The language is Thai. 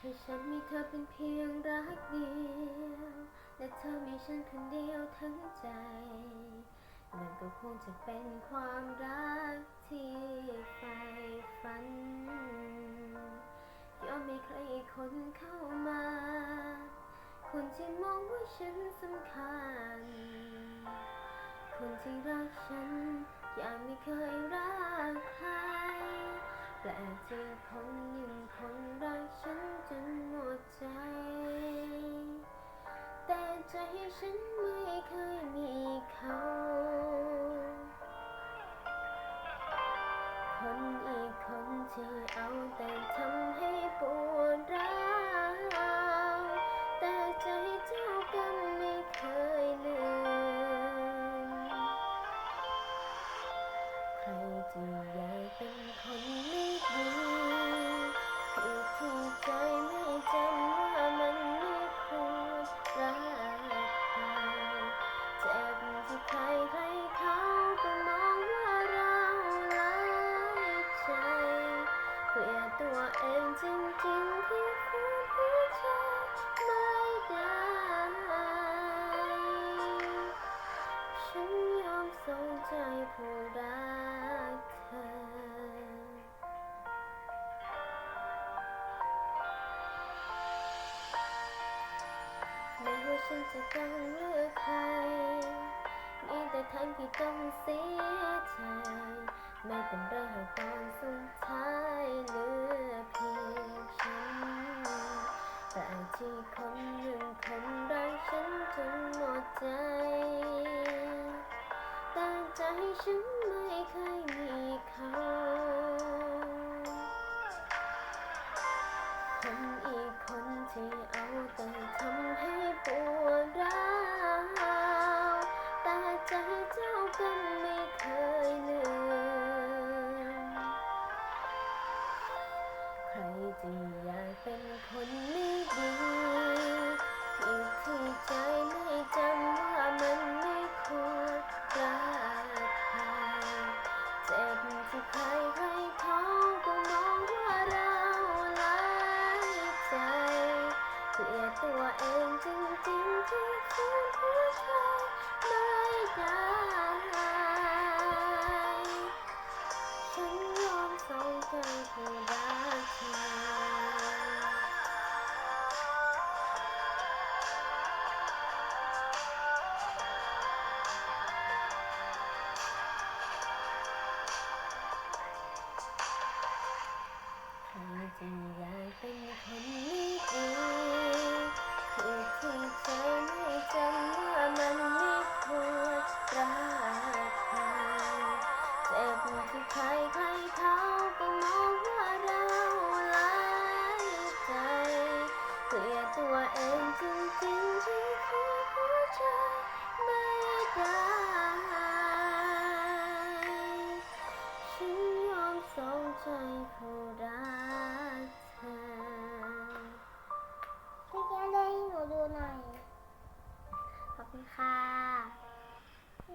ให้ฉันมีเธอเป็นเพียงรักเดียว และเธอมีฉันคนเดียวทั้งใจนั่นก็คงจะเป็นความรักที่ใฝ่ฝัน ยอมให้ใครอีกคนเข้ามา คนที่มองว่าฉันสำคัญ คนที่รักฉันอย่างไม่เคยรักใครแปลกที่คนหนึ่งคน ใจ แต่ใจฉันไม่เคยมีเขา ตัวเองจริงๆที่ฝืนหัวใจไม่ได้ ฉันยอมส่งใจผู้รักเธอ แม้ว่าฉันจะต้องเลือกใคร มีแต่ทางที่ต้องเสียใจ ไม่เป็นไรหากตอนสุดท้ายเหลือ ที่คนหนึ่งคนรักฉันจนหมดใจแต่ใจฉันไม่เคยมีเขาคนอีกคนที่เอาแต่ทำให้ปวดร้าวแต่ใจเจ้ากันไม่เคยลืมใครจะอยากเป็นคน งใจ ที่ใครใครเขาก็มงว่าเราหลาใจเกลียตัวเองจริงๆที่หัวใจไม่ได้ฉันยอมสองใจผู้รักเธอพี่แก้เล่นหนูดูหน่อยขอบคุณค่ะ